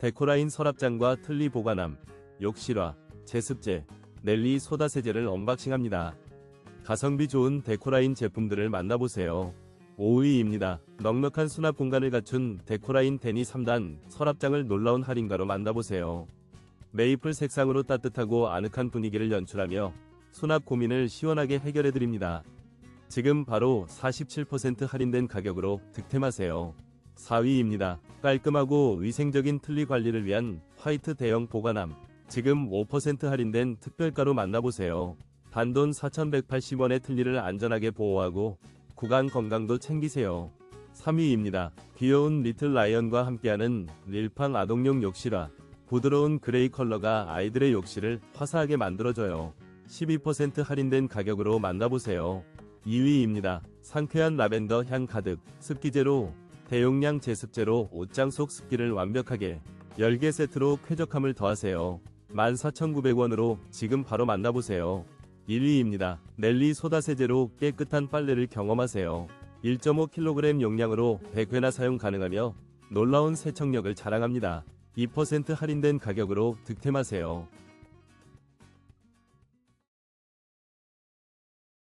데코라인 서랍장과 틀니 보관함, 욕실화, 제습제, 넬리 소다 세제를 언박싱합니다. 가성비 좋은 데코라인 제품들을 만나보세요. 5위입니다. 넉넉한 수납 공간을 갖춘 데코라인 데니 3단 서랍장을 놀라운 할인가로 만나보세요. 메이플 색상으로 따뜻하고 아늑한 분위기를 연출하며 수납 고민을 시원하게 해결해드립니다. 지금 바로 47% 할인된 가격으로 득템하세요. 4위입니다. 깔끔하고 위생적인 틀니 관리를 위한 화이트 대형 보관함. 지금 5% 할인된 특별가로 만나보세요. 단돈 4,180원의 틀니를 안전하게 보호하고 구강 건강도 챙기세요. 3위입니다. 귀여운 리틀 라이언과 함께하는 릴팡 아동용 욕실화. 부드러운 그레이 컬러가 아이들의 욕실을 화사하게 만들어줘요. 12% 할인된 가격으로 만나보세요. 2위입니다. 상쾌한 라벤더 향 가득 습기제로 대용량 제습제로 옷장 속 습기를 완벽하게 10개 세트로 쾌적함을 더하세요. 14,900원으로 지금 바로 만나보세요. 1위입니다. 넬리 소다 세제로 깨끗한 빨래를 경험하세요. 1.5kg 용량으로 100회나 사용 가능하며 놀라운 세척력을 자랑합니다. 2% 할인된 가격으로 득템하세요.